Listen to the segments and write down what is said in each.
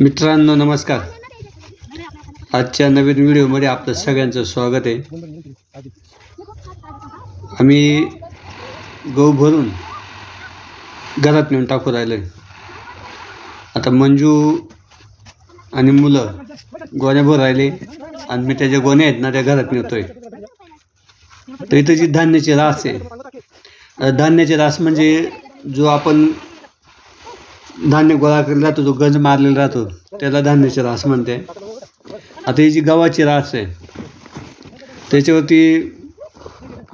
मित्रांनो नमस्कार. आजच्या नवीन व्हिडिओमध्ये आपलं सगळ्यांचं स्वागत आहे. आम्ही गहू भरून घरात नेऊन टाकू राहिलो आता मंजू आणि मुलं गोण्या भर राहिले आणि मी त्याच्या गोण्या आहेत ना त्या घरात नेतोय. तर इथं जी धान्याची रास आहे धान्याची रास म्हणजे जो आपण धान्य गोळा केलेला राहतो जो गंज मारलेला राहतो त्याला धान्याची रास म्हणते. आता ही जी गव्हाची रास आहे त्याच्यावरती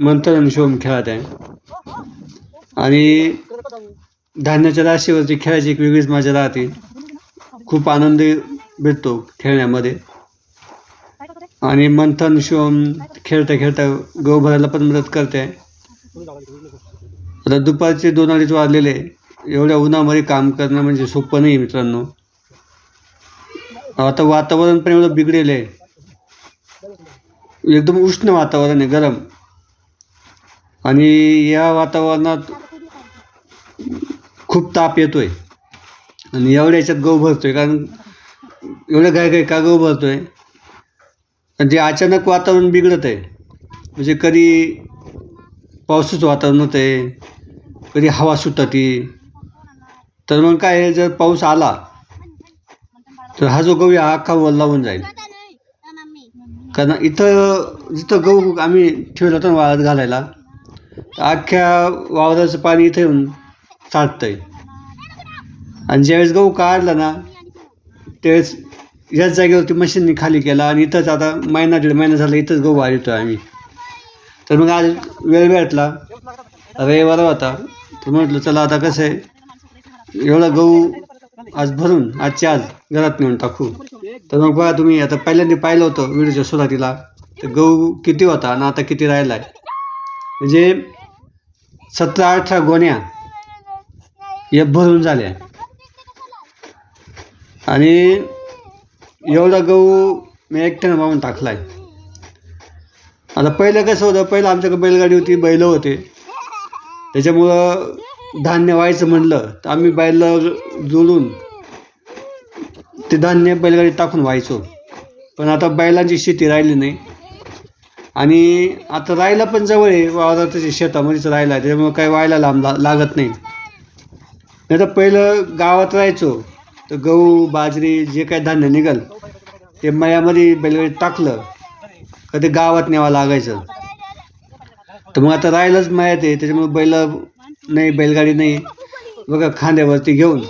मंथन आणि शोम खेळत आहे. आणि धान्याच्या राशीवरती खेळायची एक वेगळीच मजा राहते. खूप आनंद भेटतो खेळण्यामध्ये. आणि मंथन शोम खेळता खेळता गहू भरायला पण मदत करते. आता दुपारचे दोन अडीच वाजलेले एवढ्या उन्हामध्ये काम करणं म्हणजे सोपं नाही मित्रांनो. आता वातावरण पण एवढं बिघडेल आहे. एकदम उष्ण वातावरण आहे गरम. आणि या वातावरणात खूप ताप येतो आहे आणि एवढ्या याच्यात गहू भरतो आहे कारण एवढं काय काय का गहू भरतो आहे आणि जे अचानक वातावरण बिघडत आहे म्हणजे कधी पावसाचं वातावरण होतं आहे कधी हवा सुटते तर मग काय आहे, जर पाऊस आला तर हा जो गहू आहे हा अख्खा वर लावून जाईल. कारण इथं जिथं गहू आम्ही ठेवलं होता वाळत घालायला तर अख्ख्या वावराचं पाणी इथं येऊन साठतं आहे आणि ज्यावेळेस गहू काढला ना त्यावेळेस याच जागेवरती मशीननी खाली केला आणि इथंच आता महिना दीड महिना झाला इथंच गहू वाढतो आम्ही. तर मग आज वेळ भेटला. रविवार होता. तर म्हटलं चला आता कसं आहे एवढा गहू आज भरून आजच्या आज घरात नेऊन टाकू. तर मग बघा तुम्ही आता पहिल्यांदा पाहिलं होतं व्हिडिओच्या सुरुवातीला तर गहू किती होता आणि आता किती राहिला आहे म्हणजे सतरा अठरा गोण्या या भरून झाल्या. आणि एवढा गहू मी एकट्यानं वाहून टाकला आहे आता पहिलं कसं होतं पहिलं आमच्याकडे बैलगाडी होती बैलं होते. त्याच्यामुळं धान्य व्हायचं म्हणलं तर आम्ही बैल जोडून ते धान्य बैलगाडीत टाकून व्हायचो. पण आता बैलांची शेती राहिली नाही. आणि आता राहायला पण जवळ आहे वावरात शेतामध्येच राहिला आहे त्याच्यामुळं काही व्हायला लांब ला लागत नाही. नाही तर पहिलं गावात राहायचो तर गहू बाजरी जे काही धान्य निघाल ते मयामध्ये बैलगाडीत टाकलं का ते गावात न्यावं लागायचं. तर मग आता राहिलंच मयात आहे त्याच्यामुळे बैल नाही बैलगाडी नाही. बघा खांद्यावरती घेऊन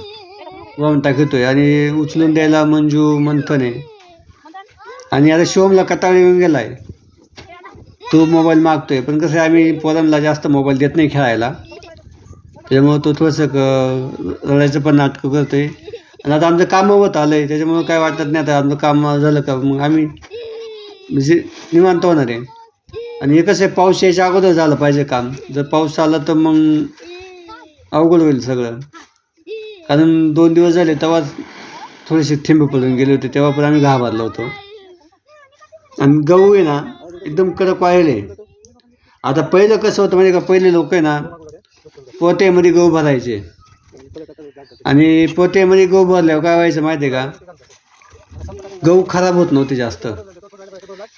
वाहून टाकतोय आणि उचलून द्यायला मंजू मंथन आहे. आणि आता शिवमला कताळ येऊन गेला आहे तो मोबाईल मागतोय पण कसं आहे आम्ही पोरांना जास्त मोबाईल देत नाही खेळायला. त्याच्यामुळं तो थोडंसं क रडायचं पण नाटकं करतोय. आणि आता आमचं कामं होत आलं आहे त्याच्यामुळं काय वाटत नाही आता आमचं काम झालं का? मग आम्ही म्हणजे निवांत होणार आहे. आणि हे कसं आहे पाऊस यायच्या अगोदर झालं पाहिजे काम. जर पाऊस आला तर मग अवघड होईल सगळं. कारण दोन दिवस झाले तेव्हा थोडेसे थेंब पडून गेले होते तेव्हा पण आम्ही घाबरलो होतो. आणि गहू आहे ना एकदम कडक वाहिले आता पहिलं कसं होतं म्हणजे का? पहिले लोक आहे ना पोत्यामध्ये गहू भरायचे. आणि पोत्यामध्ये गहू भरल्यावर काय व्हायचं माहिती आहे का? गहू खराब होत नव्हते जास्त.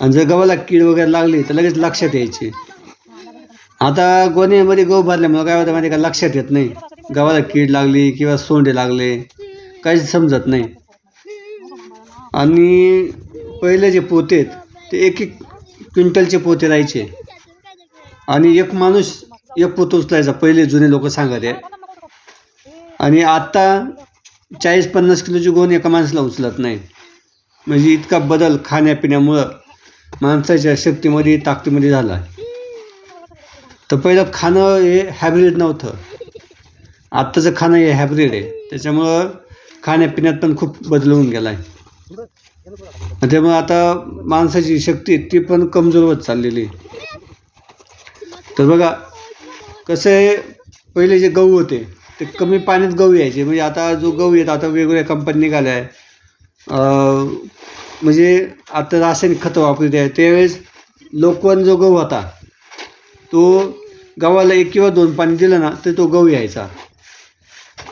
आणि जर गव्हाला कीड वगैरे लागली तर लगेच लक्षात यायची. आता गोण्यामध्ये गहू भरल्यामुळे काय होतं माहिती का? लक्षात येत नाही. गव्हाला कीड लागली किंवा सोंडे लागले काहीच समजत नाही. आणि पहिले जे पोते आहेत ते एक एक क्विंटलचे पोते राहायचे. आणि एक माणूस एक पोत उचलायचा पहिले जुने लोक सांगत आहे आणि आत्ता चाळीस पन्नास किलोची गोण एका माणसाला उचलत नाही. म्हणजे इतका बदल खाण्यापिण्यामुळं. माणसाच्या शक्तीमध्ये ताकदीमध्ये झाला. तर पहिलं खाणं हे हॅब्रिड नव्हतं. आत्ताचं खाणं हे हायब्रिड आहे. त्याच्यामुळं खाण्यापिण्यात पण खूप बदल होऊन गेला आहे त्यामुळे आता माणसाची शक्ती ती पण कमजोर होत चाललेली आहे. तर बघा कसं आहे पहिले जे गहू होते ते कमी पाण्यात गहू यायचे. म्हणजे आता जो गहू येत आता वेगवेगळ्या कंपनी निघाल्या आहे. म्हणजे आता रासायनिक खतं वापरत आहे. त्यावेळेस लोकवन जो गहू होता. तो गव्हाला एक किंवा दोन पाणी दिलं ना तर तो गहू यायचा.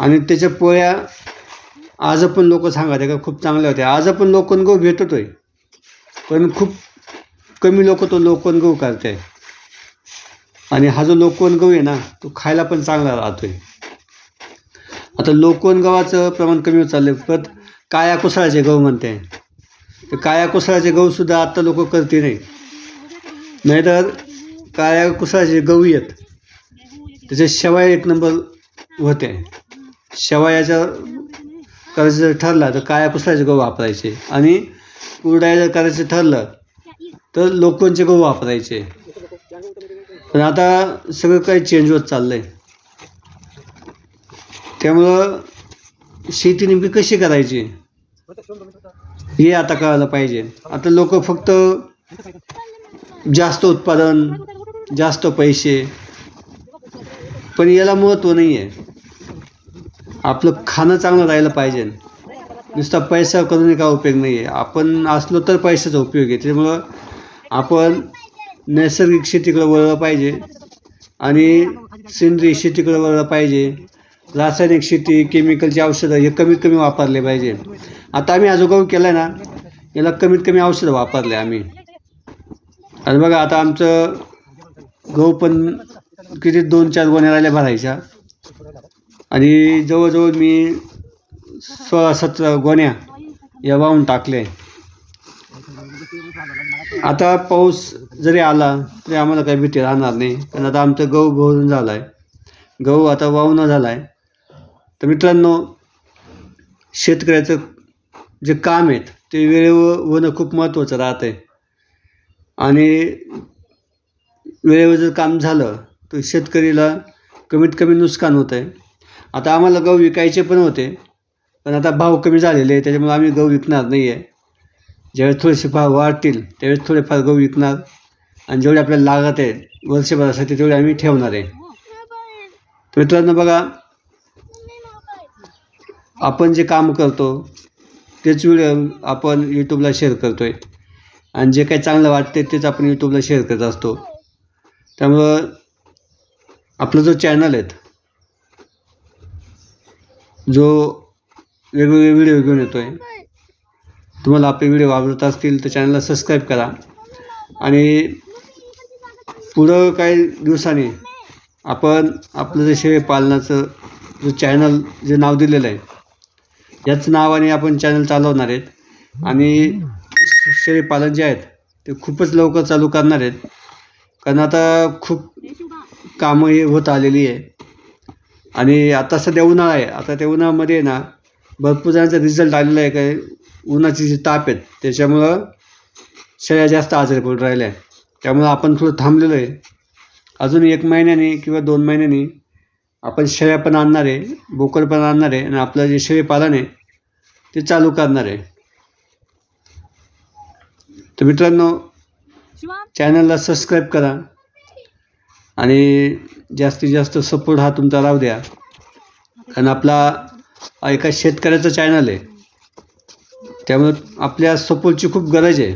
आणि त्याच्या पोळ्या आज पण लोक सांगत का खूप चांगल्या होत्या. आज पण लोकन गहू भेटतो आहे पण खूप कमी लोक तो लोकवन गहू करते आणि हा जो लोकवन गहू आहे ना तो खायला पण चांगला राहतो आहे आता लोकवन गव्हाचं प्रमाण कमी होत चाललं परत काया कुसळाचे गहू म्हणते तर काळ्या कुसळाचे गहूसुद्धा आत्ता लोक करते नाही. नाहीतर काळ्या कुसळाचे गहू आहेत त्याचे शेवाय एक नंबर होते. शेवायाच्या करायचं जर ठरला तर काळ्या कुसळाचे गहू वापरायचे. आणि कुरडाया जर करायचं ठरलं तर लोकांचे गहू वापरायचे. पण आता सगळं काही चेंज होत चाललं आहे त्यामुळं शेती नेमकी कशी करायची? हे आता कळायला पाहिजे. आता लोक फक्त जास्त उत्पादन जास्त पैसे पण याला महत्त्व नाही आहे आपलं खाणं चांगलं राहिलं पाहिजे. नुसता पैसा करून काय उपयोग नाही आहे आपण असलो तर पैशाचा उपयोग आहे. त्यामुळं आपण नैसर्गिक शेतीकडे वळलं पाहिजे. आणि सेंद्रिय शेतीकडे वळलं पाहिजे. रासायनिक शेती केमिकलची औषधं हे कमीत कमी वापरले पाहिजे. आता आम्ही जो केला आहे ना याला कमीत कमी औषधं वापरले आम्ही. आणि बघा आता आमचं गहू पण किती दोन चार गोण्या राहिल्या भरायच्या. आणि जवळजवळ मी सोळा सतरा गोण्या या वाहून टाकले. आता पाऊस जरी आला तरी आम्हाला काही भीती राहणार नाही. पण आता आमचं गहू भरून झाला आहे गहू आता वाहून झाला आहे तर मित्रांनो शेतकऱ्याचं जे काम आहेत ते वेळेवर होणं खूप महत्त्वाचं राहतं आहे आणि वेळेवर जर काम झालं तर शेतकरीला कमीत कमी नुकसान होतं आहे आता आम्हाला गहू विकायचे पण होते पण आता भाव कमी झालेले आहे त्याच्यामुळे आम्ही गहू विकणार नाही आहे ज्यावेळेस थोडेसे भाव वाढतील त्यावेळेस थोडेफार गहू विकणार. आणि जेवढे आपल्याला लागत आहे वर्षभरासाठी तेवढे आम्ही ठेवणार आहे. तर मित्रांनो बघा आपण जे काम करतो तेच व्हिडिओ आपण यूट्यूबला शेअर करतो आहे आणि जे काही चांगलं वाटते तेच आपण यूट्यूबला शेअर करत असतो. त्यामुळं आपला जो चॅनल आहेत जो वेगवेगळे व्हिडिओ घेऊन येतो आहे तुम्हाला आपले व्हिडिओ आवडत असतील तर चॅनलला सबस्क्राईब करा. आणि पुढं काही दिवसांनी आपण आपलं जे शेळी पालनाचं जो चॅनल जे नाव दिलेलं आहे याच नावाने आपण चॅनल चालवणार आहेत. आणि शेळीपालन जे आहेत ते खूपच लवकर चालू करणार आहेत. कारण आता खूप कामं हे होत आलेली आहे. आणि आता सध्या उन्हाळा आहे. आता त्या उन्हाळ्यामध्ये ना भरपूर जणांचा रिझल्ट आलेला आहे काय उन्हाची जी ताप आहेत त्याच्यामुळं शेळ्या जास्त आजारी पडून राहिल्या आहे त्यामुळं आपण थोडं थांबलेलो आहे. अजून एक महिन्याने किंवा दोन महिन्यानी आपण शेळ्या पण आणणार आहे बोकडपण आणणार आहे आणि आपलं जे शेळी पालन आहे ते चालू करणार आहे. तर मित्रांनो चॅनलला सबस्क्राईब करा आणि जास्तीत जास्त सपोर्ट हा तुमचा राहू द्या. कारण आपला एका शेतकऱ्याचं चॅनल आहे त्यामुळे आपल्या सपोर्टची खूप गरज आहे.